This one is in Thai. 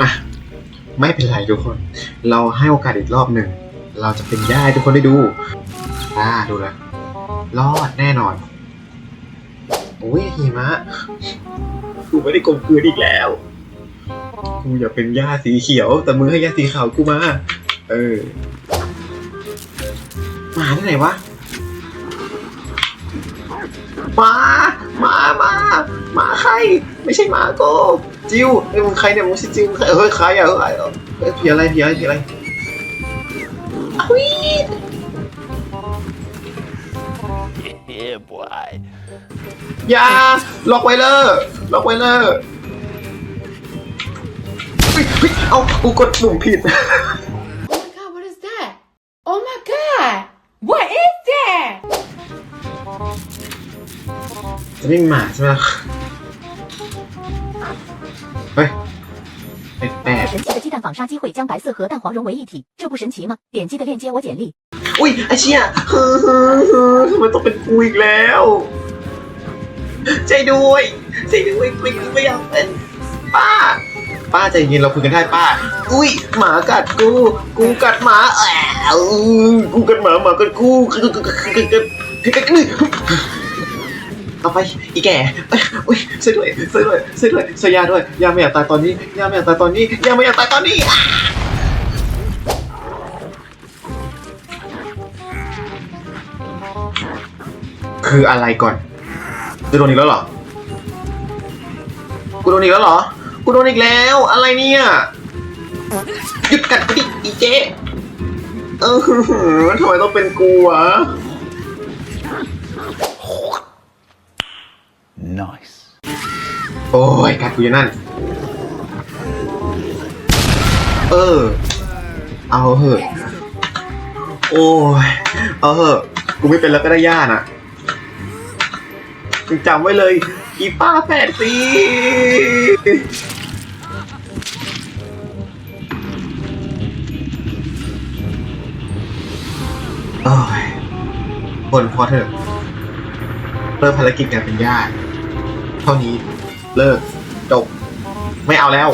อะไม่เป็นไรทุกคน เราให้โอกาสอีกรอบหนึ่ง เราจะเป็นย่าให้ทุกคนได้ดู อ่าดูแล้วรอดแน่นอนโอ้ยหิมะกูไม่ได้กลมกลืนอีกแล้ว กูอยากเป็นหญ้าสีเขียว แต่มึงให้หญ้าสีขาวกูมา เออหมาที่ไหนวะหมา หมาหมาหมาใครไม่ใช่หมาโกจิวไอ้ยมึงใครเนี่ยมึงใช่จิวใครเฮ้ยใครอะเฮ้ยเฮ้ยผีอะไรผีอะไรผีอะไรอุ้ย Yeah, boy. อย่าล็อกไว้เลยล็อกไว้เลยเฮ้ยเฮ้ยเอากูกดปุ่มผิด Oh my god, what is that? Oh my god! What is that? จะไม่มีหมาใช่ไหมเฮ้ยแปลก神奇的鸡蛋纺纱机会将白色和蛋黄融为一体，这不神奇吗？点击的链接我简历。ๆอุ้ยไอเชี่ยเฮ้ฮ้ยทำไมต้องเป็นกูอีกแล้วใจด้วยใจด้วยกูไม่อยากเป็นป้า ป้าใจเย็นเราคุยกันได้ป้า อุ้ยหมากัดกู กูกัดหมาแอะกูกัดหมาหมากัดกูกัดกัดกัดกัดกัด เอาไปอีแก่เอ้ยอุ้ยช่วยด้วยช่วยด้วยช่วยด้วยช่วยยาด้วยยาไม่อยากตายตอนนี้ยาไม่อยากตายตอนนี้ยาไม่อยากตายตอนนี้คืออะไรก่อนจะโดนอีกแล้วเหรอ กูโดนอีกแล้วเหรอ กูโดนอีกแล้ว อะไรเนี่ยหยุดกัดกูดิอีเจ๊เออทำไมต้องเป็นกูวะ Nice. โอ้ยกัดกูอยู่นั่น เออ เอาเหอะ โอ้ย เอาเหอะ กูไม่เป็นแล้วก็ได้ย่าน่ะมึงจำไว้เลย อีป้าแฝดสีโอ้ยคนพอเถอะเริ่มภารกิจการเป็นญาติ เท่านี้ เลิก จบ ไม่เอาแล้ว